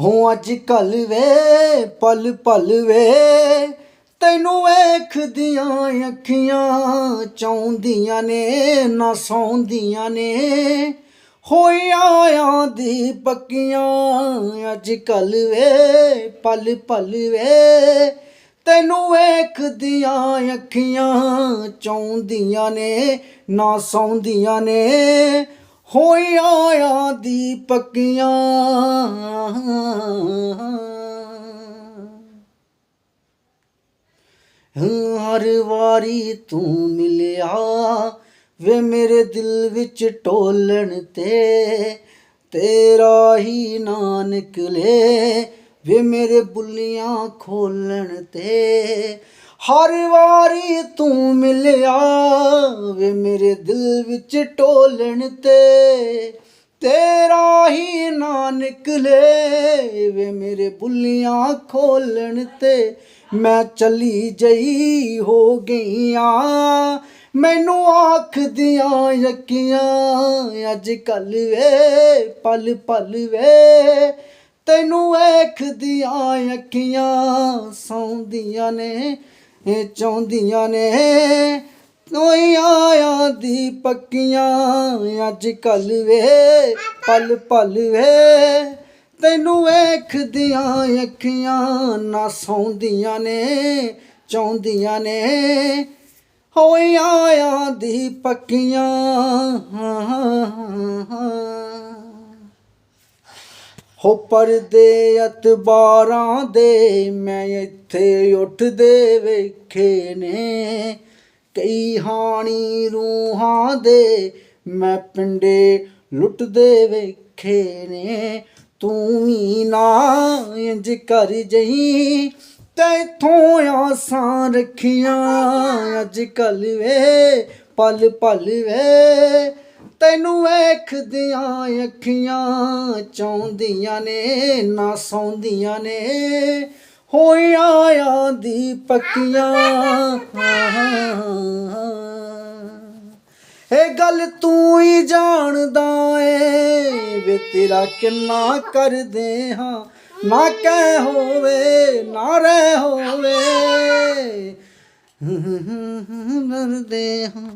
ਹੋ, ਅੱਜ ਕੱਲ ਵੇ, ਪਲ ਪਲ ਵੇ। ਤੈਨੂੰ ਵੇਖਦੀਆਂ ਅੱਖੀਆਂ ਚਾਹੁੰਦੀਆਂ ਨੇ, ਨਾ ਸੌਂਦੀਆਂ ਨੇ। ਹੋਇਆ ਦੀ ਪੱਕੀਆਂ, ਅੱਜ ਕੱਲ ਵੇ, ਪਲ ਪਲ ਵੇ। ਤੈਨੂੰ ਵੇਖਦੀਆਂ ਅੱਖੀਆਂ ਚਾਹੁੰਦੀਆਂ ਨੇ, ਨਾ ਸੌਂਦੀਆਂ ਨੇ। ਹੋਇਆ ਦੀ ਪੱਕੀਆਂ ਹਰ ਵਾਰੀ ਤੂੰ ਮਿਲਿਆ ਵੇ ਮੇਰੇ ਦਿਲ ਵਿੱਚ ਟੋਲਣ ਤੇ। ਤੇਰਾ ਹੀ ਨਾਂ ਨਿਕਲੇ ਵੇ ਮੇਰੇ ਬੁੱਲੀਆਂ ਖੋਲਣ ਤੇ। ਹਰ ਵਾਰੀ ਤੂੰ ਮਿਲਿਆ ਵੇ ਮੇਰੇ ਦਿਲ ਵਿੱਚ ਟੋਲਣ ਤੇ, ਤੇਰਾ ਹੀ ਨਾ ਨਿਕਲੇ ਵੇ ਮੇਰੇ ਬੁੱਲੀਆਂ ਖੋਲਣ ਤੇ। ਮੈਂ ਚਲੀ ਜਈ ਹੋ ਗਈਆਂ, ਮੈਨੂੰ ਆਖਦੀਆਂ ਯਕੀਆਂ, ਅੱਜ ਕੱਲ ਵੇ ਪਲ ਪਲ ਵੇ। ਤੈਨੂੰ ਵੇਖਦੀਆਂ ਅੱਖੀਆਂ ਸੌਂਦੀਆਂ ਨੇ ਇਹ ਚਾਹੁੰਦੀਆਂ ਨੇ। ਕੋਈ ਆਇਆ ਦੀ ਪੱਕੀਆਂ, ਅੱਜ ਕੱਲ ਵੇ, ਪਲ ਪਲ ਵੇ। ਤੈਨੂੰ ਵੇਖਦੀਆਂ ਅੱਖੀਆਂ ਨਾ ਸੌਂਦੀਆਂ ਨੇ, ਚਾਹੁੰਦੀਆਂ ਨੇ। ਹੋਈ ਆਇਆ ਦੀ ਪੱਕੀਆਂ। ਹੋ ਪਰਦੇ ਅਤਬਾਰਾਂ ਦੇ, ਮੈਂ ਇੱਥੇ ਉੱਠਦੇ ਵੇਖੇ ਨੇ। ਕਈ ਹਾਣੀ ਰੂਹਾਂ ਦੇ, ਮੈਂ ਪਿੰਡੇ ਲੁੱਟਦੇ ਵੇਖੇ ਨੇ। ਤੂੰ ਹੀ ਨਾ ਇੰਜ ਕਰ ਜਈ ਤੈਥੋਂ ਆਸਾਂ ਰੱਖੀਆਂ। ਅੱਜ ਕੱਲ ਵੇ ਪਲ ਪਲ ਵੇ ਤੈਨੂੰ ਵੇਖਦੀਆਂ ਅੱਖੀਆਂ ਚਾਹੁੰਦੀਆਂ ਨੇ ਨਾ ਸੌਂਦੀਆਂ ਨੇ ਹੋਇਆ ਦੀ ਪੱਕੀਆਂ ਇਹ ਗੱਲ ਤੂੰ ਹੀ ਜਾਣਦਾ ਏ ਵੇ ਤੇਰਾ ਕਿੰਨਾ ਕਰਦੇ ਹਾਂ ਨਾ ਕਹਿ ਹੋਵੇ ਨਾ ਰਹਿ ਹੋਵੇ ਮਰਦੇ ਹਾਂ